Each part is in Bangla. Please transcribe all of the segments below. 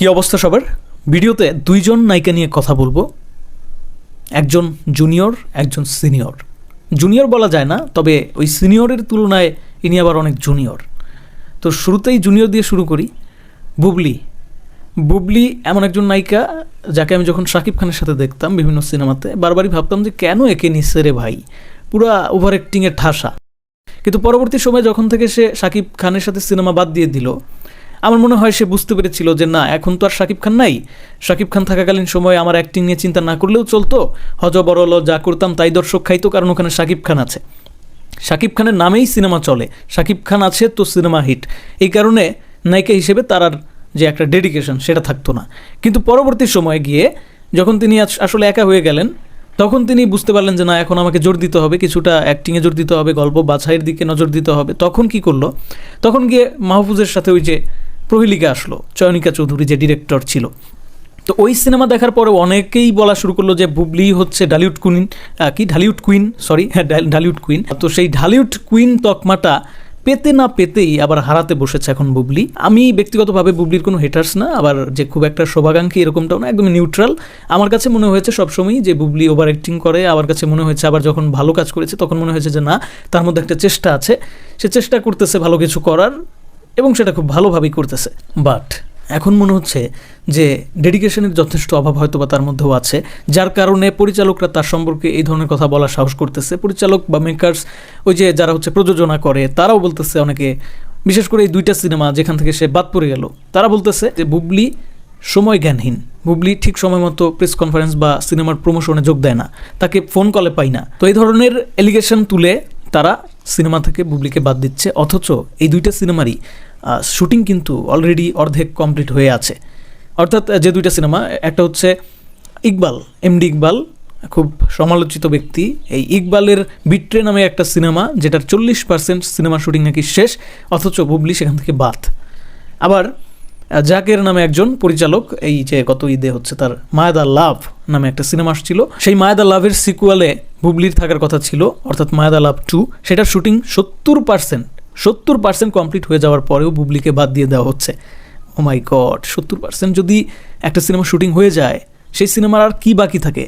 কি অবস্থা সবার? ভিডিওতে দুইজন নায়িকা নিয়ে কথা বলব। একজন জুনিয়র, একজন সিনিয়র। জুনিয়র বলা যায় না, তবে ওই সিনিয়রের তুলনায় ইনি আবার অনেক জুনিয়র। তো শুরুতেই জুনিয়র দিয়ে শুরু করি। বুবলি। বুবলি এমন একজন নায়িকা যাকে আমি যখন শাকিব খানের সাথে দেখতাম বিভিন্ন সিনেমাতে, বারবারই ভাবতাম যে কেন একে নিচ্ছে রে ভাই? পুরা ওভার অ্যাক্টিংয়ের ঠাসা। কিন্তু পরবর্তী সময় যখন থেকে সে শাকিব খানের সাথে সিনেমা বাদ দিয়ে দিল আমার মনে হয় সে বুঝতে পেরেছিল যে না, এখন তো আর শাকিব খান নাই। শাকিব খান থাকাকালীন সময় আমার অ্যাক্টিং নিয়ে চিন্তা না করলেও চলতো। হজ বড়ল যা করতাম তাই দর্শক খাইতো, কারণ ওখানে শাকিব খান আছে। শাকিব খানের নামেই সিনেমা চলে। শাকিব খান আছে তো সিনেমা হিট। এই কারণে নায়িকা হিসেবে তার আর যে একটা ডেডিকেশন সেটা থাকতো না। কিন্তু পরবর্তী সময়ে গিয়ে যখন তিনি আস- আসলে একা হয়ে গেলেন, তখন তিনি বুঝতে পারলেন যে না, এখন আমাকে জোর দিতে হবে, কিছুটা অ্যাক্টিংয়ে জোর দিতে হবে, গল্প বাছাইয়ের দিকে নজর দিতে হবে। তখন কি করল? তখন গিয়ে মাহফুজের সাথে ওই যে প্রহেলিকা আসলো, চয়নিকা চৌধুরী যে ডিরেক্টর ছিল। তো ওই সিনেমা দেখার পরে অনেকেই বলা শুরু করল যে বুবলি হচ্ছে ঢালিউড কুইন কি? ঢালিউড কুইন সরি হ্যাঁ ঢাল- ঢালিউড কুইন তো সেই ঢালিউড কুইন তকমাটা পেতে না পেতেই আবার হারাতে বসেছে এখন বুবলি। আমি ব্যক্তিগতভাবে বুবলির কোনো হেটার্স না, আবার যে খুব একটা শোভাকাঙ্ক্ষী এরকমটাও না, একদমই নিউট্রাল আমার কাছে মনে হয়েছে সবসময়ই যে বুবলি ওভার অ্যাক্টিং করে আমার কাছে মনে হয়েছে আবার যখন ভালো কাজ করেছে তখন মনে হয়েছে যে না, তার মধ্যে একটা চেষ্টা আছে। সে চেষ্টা করতেছে ভালো কিছু করার এবং সেটা খুব ভালোভাবেই করতেছে। বাট এখন মনে হচ্ছে যে ডেডিকেশনের যথেষ্ট অভাব হয়তো বা তার মধ্যেও আছে, যার কারণে পরিচালকরা তার সম্পর্কে এই ধরনের কথা বলার সাহস করতেছে। পরিচালক বা মেকার্স ওই যে যারা হচ্ছে প্রযোজনা করে, তারাও বলতেছে অনেকে, বিশেষ করে এই দুইটা সিনেমা যেখান থেকে সে বাদ পড়ে গেল, তারা বলতেছে যে বুবলি সময় জ্ঞানহীন। বুবলি ঠিক সময় মতো প্রেস কনফারেন্স বা সিনেমার প্রমোশনে যোগ দেয় না, তাকে ফোন কলে পাই না। তো এই ধরনের এলিগেশন তুলে তারা সিনেমা থেকে বুবলিকে বাদ দিচ্ছে, অথচ এই দুইটা সিনেমারই শুটিং কিন্তু অলরেডি অর্ধেক কমপ্লিট হয়ে আছে। অর্থাৎ যে দুইটা সিনেমা, একটা হচ্ছে ইকবাল এমডি ইকবাল, খুব সমালোচিত ব্যক্তি। এই ইকবালের বিট্রে নামে একটা সিনেমা, যেটার চল্লিশ পার্সেন্ট সিনেমা শুটিং নাকি শেষ, অথচ বুবলি সেখান থেকে বাদ। আবার জাকের নামে একজন পরিচালক, এই যে গত ঈদে হচ্ছে তার মায়াদা লাভ নামে একটা সিনেমা আসছিল, সেই মায়াদা লাভের সিকুয়ালে বুবলির থাকার কথা ছিল, অর্থাৎ মায়াদা লাভ টু, সেটার শুটিং সত্তর পার্সেন্ট সত্তর পার্সেন্ট কমপ্লিট হয়ে যাওয়ার পরেও বুবলিকে বাদ দিয়ে দেওয়া হচ্ছে। ও মাই গড সত্তর পার্সেন্ট যদি একটা সিনেমা শুটিং হয়ে যায়, সেই সিনেমার আর কি বাকি থাকে?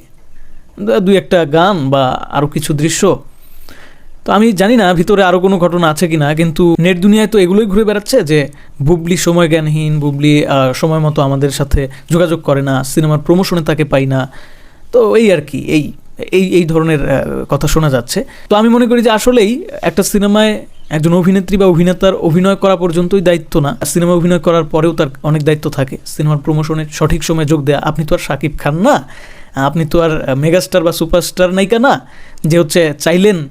দুই একটা গান বা আরও কিছু দৃশ্য। তো আমি জানি না ভিতরে আরও কোনো ঘটনা আছে কি না কিন্তু নেট দুনিয়ায় তো এগুলোই ঘুরে বেড়াচ্ছে যে বুবলি সময় জ্ঞানহীন বুবলি সময় মতো আমাদের সাথে যোগাযোগ করে না, সিনেমার প্রমোশনে তাকে পাই না। তো এই আর কি, এই এই এই ধরনের কথা শোনা যাচ্ছে। তো আমি মনে করি যে আসলেই একটা সিনেমায় একজন অভিনেত্রী বা অভিনেতার অভিনয় করা পর্যন্তই দায়িত্ব না। সিনেমা অভিনয় করার পরেও তার অনেক দায়িত্ব থাকে। সিনেমার প্রমোশনের সঠিক সময় যোগ দেয়া। আপনি তো আর সাকিব খান না। আপনি তো আর মেগাস্টার বা সুপারস্টার নায়িকা না। যে হচ্ছে চাইলেন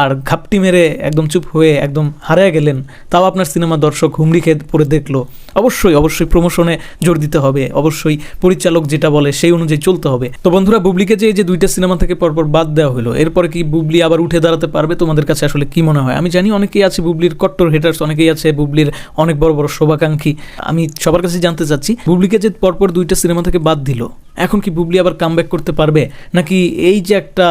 আর ঘাপটি মেরে একদম চুপ হয়ে একদম হারিয়ে গেলেন, তাও আপনার সিনেমা দর্শক হুমড়ি খেয়ে পড়ে দেখল। অবশ্যই অবশ্যই প্রমোশনে জোর দিতে হবে। অবশ্যই পরিচালক যেটা বলে সেই অনুযায়ী চলতে হবে। তো বন্ধুরা, বুবলিকে যে এই যে দুইটা সিনেমা থেকে পরপর বাদ দেওয়া হলো, এরপরে কি বুবলি আবার উঠে দাঁড়াতে পারবে? তোমাদের কাছে আসলে কি মনে হয়? আমি জানি অনেকেই আছে বুবলির কট্টর হেটার্স অনেকেই আছে বুবলির অনেক বড় বড় শোভাকাঙ্ক্ষী। আমি সবার কাছে জানতে চাচ্ছি, বুবলিকে যে পরপর দুইটা সিনেমা থেকে বাদ দিল এখন কি বুবলি আবার কামব্যাক করতে পারবে? নাকি এই যে একটা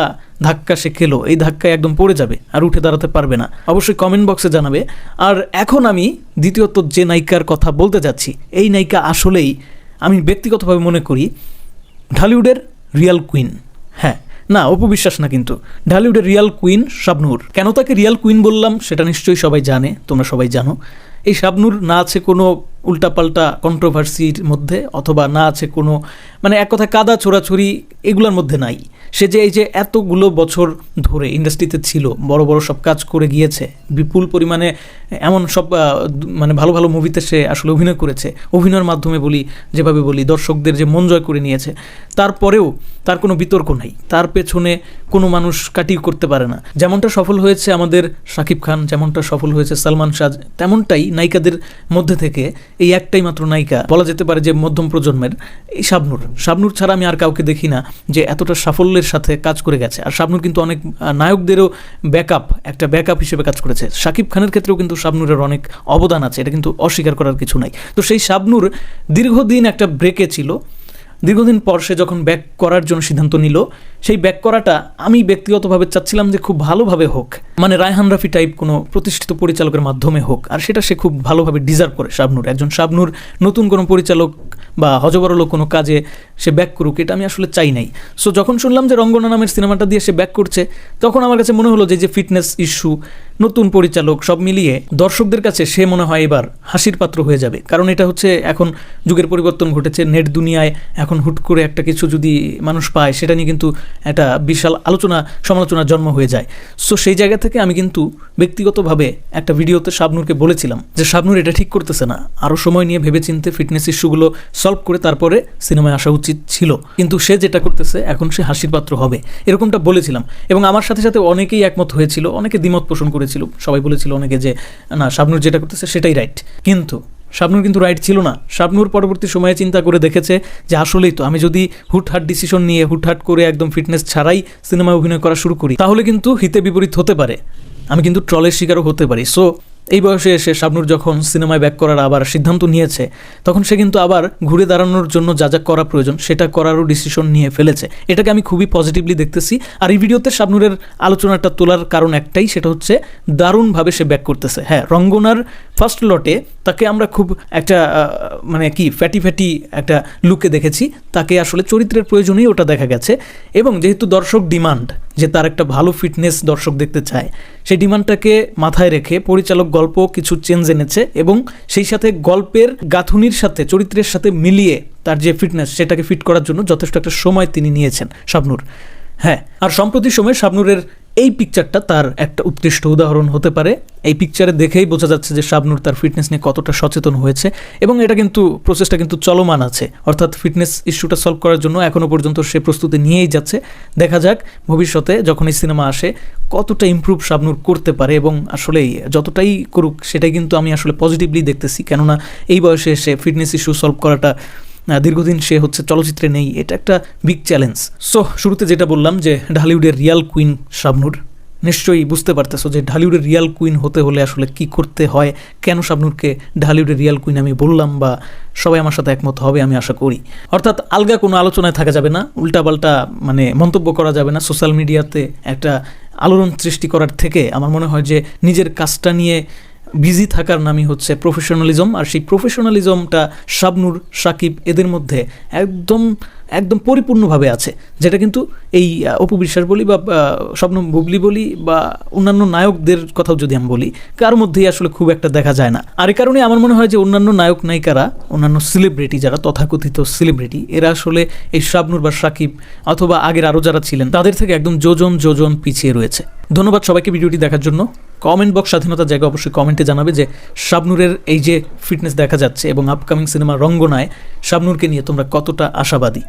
ধাক্কা সে খেলো, এই ধাক্কায় একদম পড়ে যাবে আর উঠে দাঁড়াতে পারবে না? অবশ্যই কমেন্ট বক্সে জানাবে। আর এখন আমি দ্বিতীয়ত যে নায়িকার কথা বলতে যাচ্ছি, এই নায়িকা আসলেই আমি ব্যক্তিগতভাবে মনে করি ঢালিউডের রিয়াল কুইন। হ্যাঁ না, অপু বিশ্বাস না কিন্তু। ঢালিউডের রিয়াল কুইন শাবনূর। কেন তাকে রিয়াল কুইন বললাম সেটা নিশ্চয়ই সবাই জানে, তোমরা সবাই জানো। এই শাবনূর না আছে কোনো উল্টাপাল্টা কন্ট্রোভার্সির মধ্যে অথবা না আছে কোনো মানে এক কথা কাদা ছোড়াছড়ি এগুলোর মধ্যে নাই। সে যে এই যে এতগুলো বছর ধরে ইন্ডাস্ট্রিতে ছিল, বড় বড় সব কাজ করে গিয়েছে, বিপুল পরিমাণে এমন সব মানে ভালো ভালো মুভিতে সে আসলে অভিনয় করেছে। অভিনয়ের মাধ্যমে বলি, যেভাবে বলি, দর্শকদের যে মন জয় করে নিয়েছে, তারপরেও তার কোনো বিতর্ক নাই। তার পেছনে কোনো মানুষ কাটিয়ে করতে পারে না। যেমনটা সফল হয়েছে আমাদের শাকিব খান, যেমনটা সফল হয়েছে সালমান শাহ, তেমনটাই নায়িকাদের মধ্যে থেকে এই একটাই মাত্র নায়িকা। বলা যেতে পারে যে মধ্যম প্রজন্মের এই শাবনুর। শাবনুর ছাড়া আমি আর কাউকে দেখি না যে এতটা সাফল্যের সাথে কাজ করে গেছে। আর শাবনুর কিন্তু অনেক নায়কদেরও ব্যাকআপ একটা ব্যাকআপ হিসেবে কাজ করেছে। শাকিব খানের ক্ষেত্রেও কিন্তু শাবনুরের অনেক অবদান আছে, এটা কিন্তু অস্বীকার করার কিছু নাই। তো সেই শাবনুর দীর্ঘদিন একটা ব্রেকে ছিল। দীর্ঘদিন পর সে যখন ব্যাক করার জন্য সিদ্ধান্ত নিল সেই ব্যাক করাটা আমি ব্যক্তিগতভাবে চাচ্ছিলাম যে খুব ভালোভাবে হোক। মানে রায়হান রাফি টাইপ কোনো প্রতিষ্ঠিত পরিচালকের মাধ্যমে হোক, আর সেটা সে খুব ভালোভাবে ডিজার্ভ করে, শাবনুর। একজন শাবনুর, নতুন কোনো পরিচালক বা হজবরল কোনো কাজে সে ব্যাক করুক, এটা আমি আসলে চাই নাই। সো যখন শুনলাম যে রঙ্গনা নামের সিনেমাটা দিয়ে সে ব্যাক করছে, তখন আমার কাছে মনে হলো যে যে ফিটনেস ইস্যু নতুন পরিচালক, সব মিলিয়ে দর্শকদের কাছে সে মনে হয় এবার হাসির পাত্র হয়ে যাবে। কারণ এটা হচ্ছে এখন যুগের পরিবর্তন ঘটেছে, নেট দুনিয়ায় এখন হুট করে একটা কিছু যদি মানুষ পায়, সেটা নিয়ে কিন্তু একটা বিশাল আলোচনা, সমালোচনার জন্ম হয়ে যায়। সো সেই জায়গা থেকে আমি কিন্তু ব্যক্তিগতভাবে একটা ভিডিওতে শাবনুরকে বলেছিলাম যে, শাবনুর, এটা ঠিক করতেছে না। আরও সময় নিয়ে ভেবেচিন্তে ফিটনেস ইস্যুগুলো সলভ করে তারপরে সিনেমায় আসা উচিত ছিল। কিন্তু সে যেটা করতেছে, এখন সে হাসির পাত্র হবে। এরকমটা বলেছিলাম। এবং আমার সাথে সাথে অনেকেই একমত হয়েছিল, অনেকে দ্বিমত পোষণ করেছিল। সবাই বলেছিল অনেকে যে, না, শাবনুর যেটা করতেছে, সেটাই রাইট কিন্তু শাবনুর কিন্তু রাইট ছিল না। শাবনুর পরবর্তী সময়ে চিন্তা করে দেখেছে যে আসলেই তো, আমি যদি হুটহাট ডিসিশন নিয়ে হুটহাট করে একদম ফিটনেস ছাড়াই সিনেমায় অভিনয় করা শুরু করি, তাহলে কিন্তু হিতে বিপরীত হতে পারে। আমি কিন্তু ট্রলের শিকারও হতে পারি। সো এই বয়সে এসে শাবনুর যখন সিনেমায় ব্যাক করার আবার সিদ্ধান্ত নিয়েছে, তখন সে কিন্তু আবার ঘুরে দাঁড়ানোর জন্য যা যা করা প্রয়োজন সেটা করারও ডিসিশন নিয়ে ফেলেছে। এটাকে আমি খুবই পজিটিভলি দেখতেছি। আর এই ভিডিওতে শাবনুরের আলোচনাটা তোলার কারণ একটাই, সেটা হচ্ছে দারুণভাবে সে ব্যাক করতেছে। হ্যাঁ রঙ্গনার ফার্স্ট লটে তাকে আমরা খুব একটা মানে কি ফ্যাটি ফ্যাটি একটা লুকে দেখেছি। তাকে আসলে চরিত্রের প্রয়োজনেই ওটা দেখা গেছে। এবং যেহেতু দর্শক ডিমান্ড যে তার একটা ভালো ফিটনেস দর্শক দেখতে চায়। সেই ডিমান্ডটাকে মাথায় রেখে পরিচালক গল্প কিছু চেঞ্জ এনেছে এবং সেই সাথে গল্পের গাঁথুনির সাথে, চরিত্রের সাথে মিলিয়ে তার যে ফিটনেস সেটাকে ফিট করার জন্য যথেষ্ট একটা সময় তিনি নিয়েছেন শাবনুর। হ্যাঁ আর সম্প্রতি সময়ে শাবনুরের এই পিকচারটা তার একটা উৎকৃষ্ট উদাহরণ হতে পারে। এই পিকচারে দেখেই বোঝা যাচ্ছে যে শাবনুর তার ফিটনেস নিয়ে কতটা সচেতন হয়েছে এবং এটা কিন্তু প্রসেসটা কিন্তু চলমান আছে। অর্থাৎ ফিটনেস ইস্যুটা সলভ করার জন্য এখনও পর্যন্ত সে প্রস্তুতি নিয়েই যাচ্ছে। দেখা যাক ভবিষ্যতে যখন এই সিনেমা আসে কতটা ইমপ্রুভ শাবনুর করতে পারে এবং আসলেই যতটাই করুক সেটাই কিন্তু আমি আসলে পজিটিভলি দেখতেছি। কেননা এই বয়সে এসে ফিটনেস ইস্যু সলভ করাটা দীর্ঘদিন সে হচ্ছে চলচ্চিত্রে নেই, এটা একটা বিগ চ্যালেঞ্জ সো শুরুতে যেটা বললাম যে ঢালিউডের রিয়াল কুইন শাবনুর, নিশ্চয়ই বুঝতে পারতেছো যে ঢালিউডের রিয়াল কুইন হতে হলে আসলে কি করতে হয়, কেন শাবনুরকে ঢালিউডের রিয়াল কুইন আমি বললাম বা সবাই আমার সাথে একমত হবে আমি আশা করি। অর্থাৎ আলগা কোনো আলোচনায় থাকা যাবে না, উল্টাপাল্টা মানে মন্তব্য করা যাবে না সোশ্যাল মিডিয়াতে একটা আলোড়ন সৃষ্টি করার থেকে আমার মনে হয় যে নিজের কাজটা নিয়ে বিজি থাকার নামই হচ্ছে প্রফেশনালিজম আর সেই প্রফেশনালিজমটা শাবনুর সাকিব এদের মধ্যে একদম একদম পরিপূর্ণভাবে আছে, যেটা কিন্তু এই অপু বিশ্বাস বলি বা স্বপ্ন বুবলি বলি বা অন্যান্য নায়কদের কথাও যদি আমি বলি, কার মধ্যেই আসলে খুব একটা দেখা যায় না। আর এই কারণে আমার মনে হয় যে অন্যান্য নায়ক নায়িকারা, অন্যান্য সেলিব্রিটি যারা, তথাকথিত সেলিব্রিটি এরা আসলে এই শাবনুর বা সাকিব অথবা আগের আরও যারা ছিলেন, তাদের থেকে একদম যোজন যোজন পিছিয়ে রয়েছে। ধন্যবাদ সবাইকে ভিডিওটি দেখার জন্য। কমেন্ট বক্স স্বাধীনতার জায়গা অবশ্যই কমেন্টে জানাবে যে শাবনুরের এই যে ফিটনেস দেখা যাচ্ছে এবং আপকামিং সিনেমা রঙ্গনায় শাবনুরকে নিয়ে তোমরা কতটা আশাবাদী।